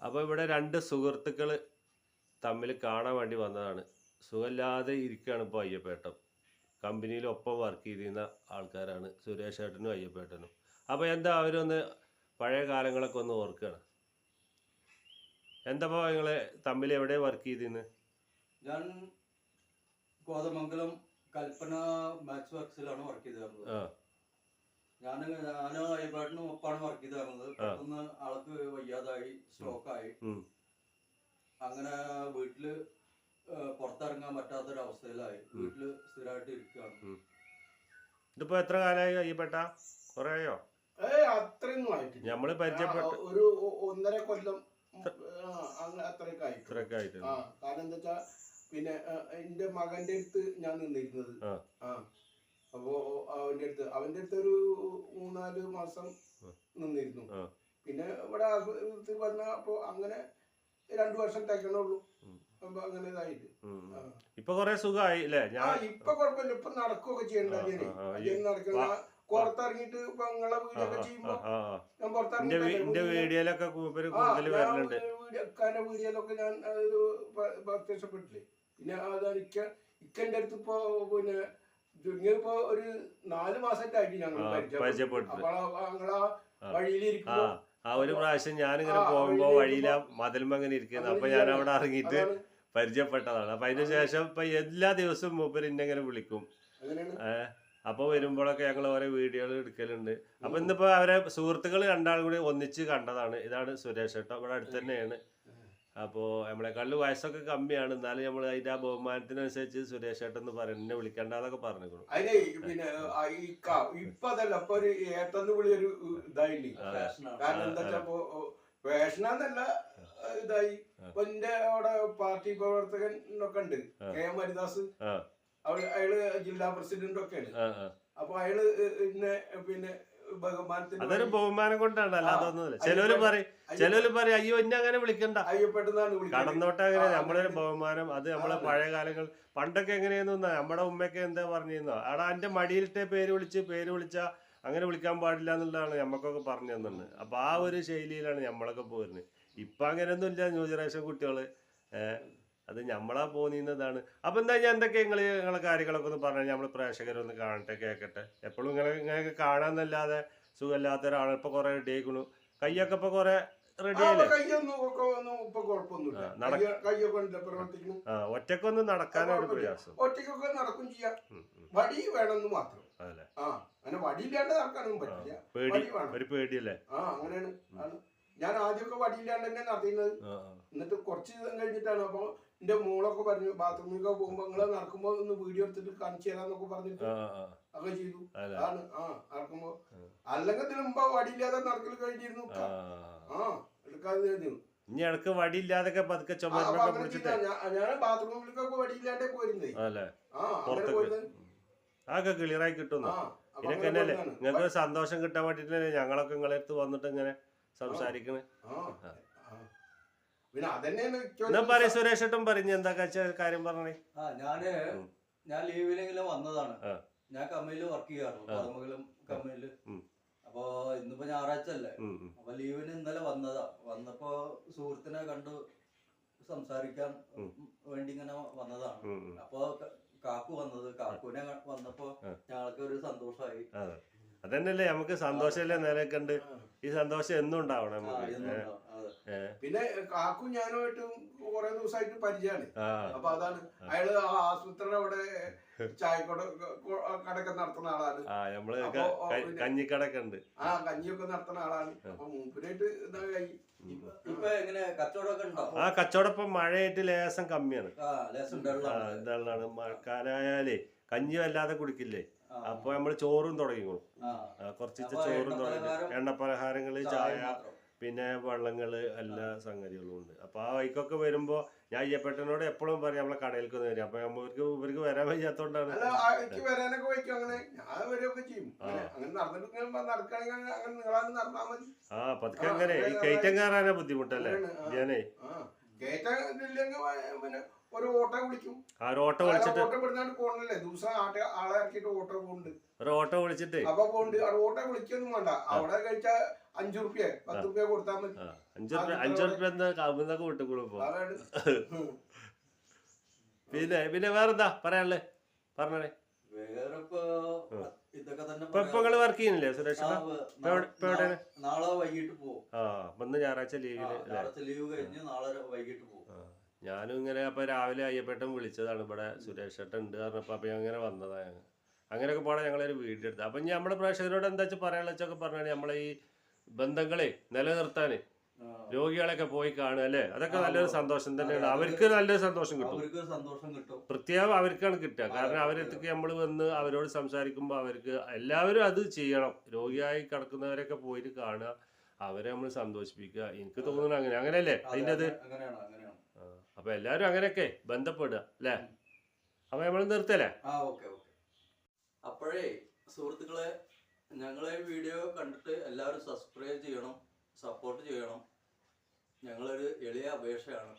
അപ്പോൾ ഇവിടെ രണ്ട് സുഹൃത്തുക്കൾ തമ്മിൽ കാണാൻ വേണ്ടി വന്നതാണ്. സുഖമില്ലാതെ ഇരിക്കുകയാണ് ഇപ്പോൾ അയ്യപ്പേട്ടൻ. കമ്പനിയിൽ ഒപ്പം വർക്ക് ചെയ്തിരുന്ന ആൾക്കാരാണ്. സുരേഷ് ഏട്ടനും അയ്യപ്പേട്ടനും. അപ്പോൾ എന്താ അവരൊന്ന് പഴയ കാലങ്ങളൊക്കെ ഒന്ന് ഓർക്കുകയാണ്. എന്താ നിങ്ങൾ തമ്മിൽ എവിടെ വർക്ക് ചെയ്തിരുന്നത് ഞാൻ കോതമംഗലം കൽപ്പന മാച്ച് വർക്സിലാണ് വർക്ക് ചെയ്തിരുന്നത് ആ. ഞാൻ ഞാനും അയ്യപ്പാട്ടിനും ഒപ്പാണ് വർക്ക് ചെയ്തിരുന്നത് പെട്ടെന്ന് ആൾക്ക് വയ്യാതായി സ്ട്രോക്കായി ഉം. അങ്ങനെ വീട്ടിൽ പുറത്തിറങ്ങാൻ പറ്റാത്തൊരവസ്ഥയിലായി. വീട്ടിൽ സ്ഥിരമായിട്ട് ഇരിക്കുകയാണ് ഇതിപ്പോ എത്ര കാലമായി അയ്യപ്പെട്ട കൊറേയോ ആയോ? ഏയ് അത്രയൊന്നും ആയിട്ടില്ല. നമ്മൾ പരിചയപ്പെട്ട ഒരു ഒന്നര കൊല്ലം അത്രയൊക്കെ ആയിട്ട് ഇത്രയൊക്കെ ആയിട്ടുണ്ട്. ആ കാരണം എന്താ വെച്ചാ പിന്നെ എന്റെ മകന്റെ അടുത്ത് ഞാൻ നിന്നിരുന്നത്. ആ. ആ അപ്പോ അവന്റെ അടുത്ത് അവന്റെ അടുത്ത് ഒരു മൂന്നാൽ മാസം നിന്നിരുന്നു. പിന്നെ ഇവിടെ ആശുപത്രി വന്ന അപ്പൊ അങ്ങനെ രണ്ടു വർഷം തയ്ക്കണുള്ളൂ അപ്പൊ അങ്ങനെ ഇതായിട്ട്. ഇപ്പൊ കൊറേ സുഖമായി അല്ലേ ഇപ്പൊ കുഴപ്പമില്ല ഇപ്പൊ നടക്കുകയൊക്കെ ചെയ്യണ്ട അതിന്. നടക്കുന്ന പുറത്തിറങ്ങിയിട്ട് ഇപ്പൊ നിങ്ങളെ വീടൊക്കെ ചെയ്യുമ്പോ. ഞാൻ വീഡിയോ- വീഡിയോയിലൊക്കെ വീഡിയോ- വീഡിയോയിലൊക്കെ ഞാൻ പ്രത്യക്ഷപ്പെട്ടില്ലേ പിന്നെ അതാണ് ഇക്ക ഇക്കന്റെ അടുത്ത് ഇപ്പൊ പിന്നെ ചുരുങ്ങിയപ്പോ ഒരു നാല് മാസമായിട്ട് ഞങ്ങൾ ആ, പരിചയപ്പെട്ടു. ഞങ്ങളാ ആ. ഒരു പ്രാവശ്യം ഞാനിങ്ങനെ പോകുമ്പോ വഴിയില മതിലുമ്പോ അങ്ങനെ ഇരിക്കുന്നത് അപ്പൊ ഞാൻ അവിടെ ഇറങ്ങിയിട്ട് പരിചയപ്പെട്ടതാണ്. അപ്പൊ അതിന് ശേഷം ഇപ്പൊ എല്ലാ ദിവസവും മൂപ്പര് എന്നെ ഇങ്ങനെ വിളിക്കും. അപ്പൊ വരുമ്പോഴൊക്കെ ഞങ്ങൾ ഓരോ വീഡിയോകൾ എടുക്കലുണ്ട്. അപ്പൊ ഇന്നിപ്പോ അവരെ സുഹൃത്തുക്കൾ രണ്ടാളും കൂടി ഒന്നിച്ച് കണ്ടതാണ്. ഇതാണ് സുരേഷ് ഏട്ടോ. ഇവിടെ അടുത്ത് തന്നെയാണ്. അപ്പോൾ നമ്മളെക്കാളിൽ വയസ്സൊക്കെ കമ്മിയാണ്. എന്നാലും നമ്മൾ അതിന്റെ ആ ബഹുമാനത്തിനനുസരിച്ച് സുരേഷ് ഏട്ടൻ എന്ന് പറയുന്നത് എന്നെ വിളിക്കണ്ടെന്നൊക്കെ പറഞ്ഞിരിക്കണം അതിനെ പിന്നെ ഇപ്പൊ അതല്ല ഇപ്പൊ ഒരു ഏട്ടെന്ന് വിളി ഒരു ഇതായില്ലേ? ഫാഷനാണ് കാരണം എന്താ വെച്ചാ ഇപ്പൊ ഫാഷനാന്നല്ല ഇതായി. ഇപ്പൊ എന്റെ അവിടെ പാർട്ടി പ്രവർത്തകൻ ഒക്കെ ഉണ്ട്. K M Haridas. അയാൾ ജില്ലാ പ്രസിഡന്റ് ഒക്കെയാണ് അപ്പൊ അയാൾ പിന്നെ ബഹുമാനത്തിന് അതൊരു ബഹുമാനം കൊണ്ടാണ്. അല്ലാതെ. ഒന്നുമില്ല. ചിലവര് പറയും ചിലവര് പറയും അയ്യോ എന്നെ അങ്ങനെ വിളിക്കണ്ട. അയ്യപ്പെട്ടെന്നാണ് കടന്നോട്ടെ അങ്ങനെ നമ്മളൊരു ബഹുമാനം അത് നമ്മളെ പഴയ കാലങ്ങൾ പണ്ടൊക്കെ എങ്ങനെയായിരുന്നു നമ്മുടെ ഉമ്മയൊക്കെ എന്താ പറഞ്ഞിരുന്നോ? അടാ എന്റെ മടിയിലിട്ടേ പേര് വിളിച്ച് പേര് വിളിച്ച അങ്ങനെ വിളിക്കാൻ പാടില്ല എന്നുള്ളതാണ് നമ്മക്കൊക്കെ പറഞ്ഞു തന്നത്. അപ്പൊ ആ ഒരു ശൈലിയിലാണ് നമ്മളൊക്കെ പോരുന്നത്. ഇപ്പൊ അങ്ങനെയൊന്നും ഇല്ല ന്യൂ ജനറേഷൻ കുട്ടികൾ. അത് നമ്മളാ പോന്നിന്നതാണ്. അപ്പൊ എന്താ ഞാൻ എന്തൊക്കെ നിങ്ങൾ നിങ്ങളെ കാര്യങ്ങളൊക്കെ ഒന്ന് പറഞ്ഞു നമ്മൾ പ്രേക്ഷകരൊന്ന് കാണട്ടെ കേക്കട്ടെ. എപ്പോഴും ഇങ്ങനെ ഇങ്ങനെ കാണാന്നല്ലാതെ സുഖമില്ലാത്ത ഒരാൾ ഇപ്പൊ കൊറേ റെഡി ആയിക്കണു. കയ്യൊക്കെ ഇപ്പൊ കൊറേ റെഡി ആ, ഒറ്റക്കൊന്ന് നടക്കാനൊരു പ്രയാസം. ഒറ്റക്കൊക്കെ നടക്കും ചെയ്യാം. വടി വേണമെന്ന് മാത്രം. അങ്ങനെ വടിയില്ലാണ്ട് നടക്കാനൊന്നും പറ്റില്ല. പേടി ഒരു പേടിയല്ലേ? ആ അങ്ങനെയാണ്. ഞാൻ ആദ്യമൊക്കെ വടിയില്ലാണ്ട് തന്നെ ആ. എന്നിട്ട് കുറച്ച് ദിവസം കഴിഞ്ഞിട്ടാണ് അപ്പൊ എന്റെ മോളൊക്കെ പറഞ്ഞു ബാത്റൂമിലൊക്കെ പോകുമ്പോ നിങ്ങൾ നടക്കുമ്പോ ഒന്ന് വീഡിയോ എടുത്തിട്ട് കാണിച്ചു തരാന്നൊക്കെ പറഞ്ഞിട്ട് അതൊക്കെ ചെയ്തു. ആണ് ആ നടക്കുമ്പോ. അല്ലെങ്കിൽ ഇതിന് മുമ്പ് വടിയില്ലാതെ നടക്കൽ കഴിഞ്ഞിരുന്നു ആ. എടുക്കാതെ കഴിഞ്ഞു ഇനി ഇടയ്ക്ക് വടിയില്ലാതൊക്കെ പതുക്കെ ഞാൻ ബാത്റൂമിലേക്കൊക്കെ വടിയില്ലാണ്ടേ പോയിരുന്നേ. അതൊക്കെ ക്ലിയറായി കിട്ടുന്നു. ആ അപ്പൊ ഇതൊക്കെ തന്നെയല്ലേ? നിങ്ങൾക്ക് സന്തോഷം കിട്ടാൻ വേണ്ടിട്ടല്ലേ ഞങ്ങളൊക്കെ നിങ്ങളെ അടുത്ത് വന്നിട്ട് ഇങ്ങനെ സംസാരിക്കണേ. പിന്നെ അതന്നെയാണ് എനിക്ക് എന്നാ ഒരു പറയും സുരേഷ് പറഞ്ഞു എന്താ കാര്യം പറഞ്ഞേ? ആ ഞാൻ ഞാൻ ലീവിലെങ്കിലും വന്നതാണ്. ഞാൻ കമ്പനിയിൽ വർക്ക് ചെയ്യാറുണ്ട് കമ്മിയിൽ കമ്പനിയിൽ. അപ്പൊ ഇന്നിപ്പോ ഞായറാഴ്ച അല്ലേ. അപ്പൊ ലീവിന് ഇന്നലെ വന്നതാ. വന്നപ്പോ സുഹൃത്തിനെ കണ്ടു സംസാരിക്കാൻ. വേണ്ടി ഇങ്ങനെ വന്നതാണ്. അപ്പൊ കാക്കു വന്നത്. കാക്കുവിനെ വന്നപ്പോ ഞങ്ങൾക്ക് ഒരു സന്തോഷമായി അതെ. അതന്നെയല്ലേ നമുക്ക് സന്തോഷമല്ലേ നിലയൊക്കെ ഉണ്ട് ഈ സന്തോഷം എന്നും ഉണ്ടാവണം നമുക്ക്. പിന്നെ കാക്കും ഞാനുമായിട്ടും കുറെ ദിവസമായിട്ട് പരിചയമാണ്. അപ്പൊ അതാണ്. അയാൾ ആ ആശുപത്രിയുടെ അവിടെ ചായക്കട കടക്കം നടത്തുന്ന ആളാണ്. കഞ്ഞിക്കടൊക്കെ ഉണ്ട്. ആ കഞ്ഞിയൊക്കെ നടത്തുന്ന ആളാണ്. അപ്പൊ മൂപ്പരായിട്ട് ഇതാ ഇപ്പൊ എങ്ങനെ കച്ചവടമൊക്കെ ഉണ്ടോ? ആ കച്ചവടം ഇപ്പൊ മഴയായിട്ട് ലേസം കമ്മിയാണ്. വെള്ളമാണ് ലേശം മഴക്കാലായാലേ കഞ്ഞി വല്ലാതെ കുടിക്കില്ലേ. അപ്പൊ നമ്മൾ ചോറും തുടങ്ങിക്കോളും. കുറച്ച് ചോറും തുടങ്ങി. എണ്ണ പലഹാരങ്ങൾ ചായ. പിന്നെ വള്ളങ്ങൾ എല്ലാ സംഗതികളും ഉണ്ട്. അപ്പോൾ ആ വൈക്കൊക്കെ വരുമ്പോൾ ഞാൻ അയ്യപ്പേട്ടനോട് എപ്പോഴും പറയും നമ്മളെ കടയിലേക്ക് ഒന്ന് വരും അപ്പൊ നമ്മൾക്ക് ഇവർക്ക് വരാൻ വയ്യാത്തോണ്ടാണ്. അല്ല ആ, എനിക്ക് വരാനൊക്കെ വയ്ക്കും അങ്ങനെ. ഞാൻ ചെയ്യും. അങ്ങനെ നടന്നിട്ട് ആ പതുക്കെ അങ്ങനെ. ഈ കയറ്റം കയറാനാ ബുദ്ധിമുട്ടല്ലേ? ഞാനെ പിന്നെ ഒരു ഓട്ടോ വിളിക്കും. ഒരു ഓട്ടോ വിളിച്ചിട്ട്. ഓട്ടോ വിടുന്നാണ്ട് പോകണല്ലേ ദിവസം ആട്ടെ ആളെ ഇറക്കിയിട്ട് ഓട്ടോ പോകുന്നുണ്ട് ഒരു ഓട്ടോ വിളിച്ചിട്ട്. അപ്പൊ ഓട്ടോ വിളിക്കൊന്നും വേണ്ട. അവിടെ കഴിച്ച അഞ്ചു റുപ്യ പത്ത് റുപ്യ കൊടുത്താൽ മതി അഞ്ചു റുപ്യ അഞ്ചു റുപ്യ എന്താ കവുന്നൊക്കെ വിട്ടുകൂടും. പിന്നെ പിന്നെ വേറെന്താ പറയാനുള്ളത് പറഞ്ഞേ വേറെ ഇപ്പൊ ഇതൊക്കെ തന്നെ ഇപ്പൊ ഇപ്പൊ നിങ്ങൾ വർക്ക് ചെയ്യുന്നില്ലേ സുരേഷ് നാളെ വൈകിട്ട് പോകും ആ ഞായറാഴ്ച ലീവിൽ ലീവ് കഴിഞ്ഞ് നാളെ വൈകിട്ട് പോകും. ഞാനും ഇങ്ങനെ അപ്പൊ രാവിലെ അയ്യപ്പേട്ടൻ വിളിച്ചതാണ്. ഇവിടെ സുരേഷ് ഏട്ടൻ ഉണ്ട് പറഞ്ഞപ്പോ അപ്പൊ അങ്ങനെ വന്നതാ ഞങ്ങൾ അങ്ങനെയൊക്കെ പോണെ ഞങ്ങളൊരു വീഡിയോ എടുത്തത് അപ്പൊ ഇനി നമ്മുടെ പ്രേക്ഷകരോട് എന്താ വെച്ചാൽ പറയാനുള്ള വെച്ചൊക്കെ പറഞ്ഞാൽ നമ്മളെ ഈ ബന്ധങ്ങളെ നിലനിർത്താന് രോഗികളൊക്കെ പോയി കാണുക അല്ലേ? അതൊക്കെ നല്ലൊരു സന്തോഷം തന്നെയാണ്. അവർക്ക് നല്ലൊരു സന്തോഷം കിട്ടും. സന്തോഷം കിട്ടും. പ്രത്യേകം അവർക്കാണ് കിട്ടുക. കാരണം അവരെത്തേക്ക് നമ്മൾ വന്ന് അവരോട് സംസാരിക്കുമ്പോൾ അവർക്ക് എല്ലാവരും അത് ചെയ്യണം. രോഗിയായി കിടക്കുന്നവരൊക്കെ പോയിട്ട് കാണുക. അവരെ നമ്മൾ സന്തോഷിപ്പിക്കുക. എനിക്ക് തോന്നുന്നു അങ്ങനെ. അങ്ങനെയല്ലേ? അതെ, അതിന്റെ അത്? അപ്പൊ എല്ലാവരും അങ്ങനെയൊക്കെ ബന്ധപ്പെടുക അല്ലേ? അപ്പൊ നമ്മൾ നിർത്തല്ലേ? അപ്പോഴേ സുഹൃത്തുക്കളെ ഞങ്ങളെ വീഡിയോ കണ്ടിട്ട് എല്ലാവരും സബ്സ്ക്രൈബ് ചെയ്യണം സപ്പോർട്ട് ചെയ്യണം. ഞങ്ങളൊരു എളിയ അപേക്ഷയാണ്.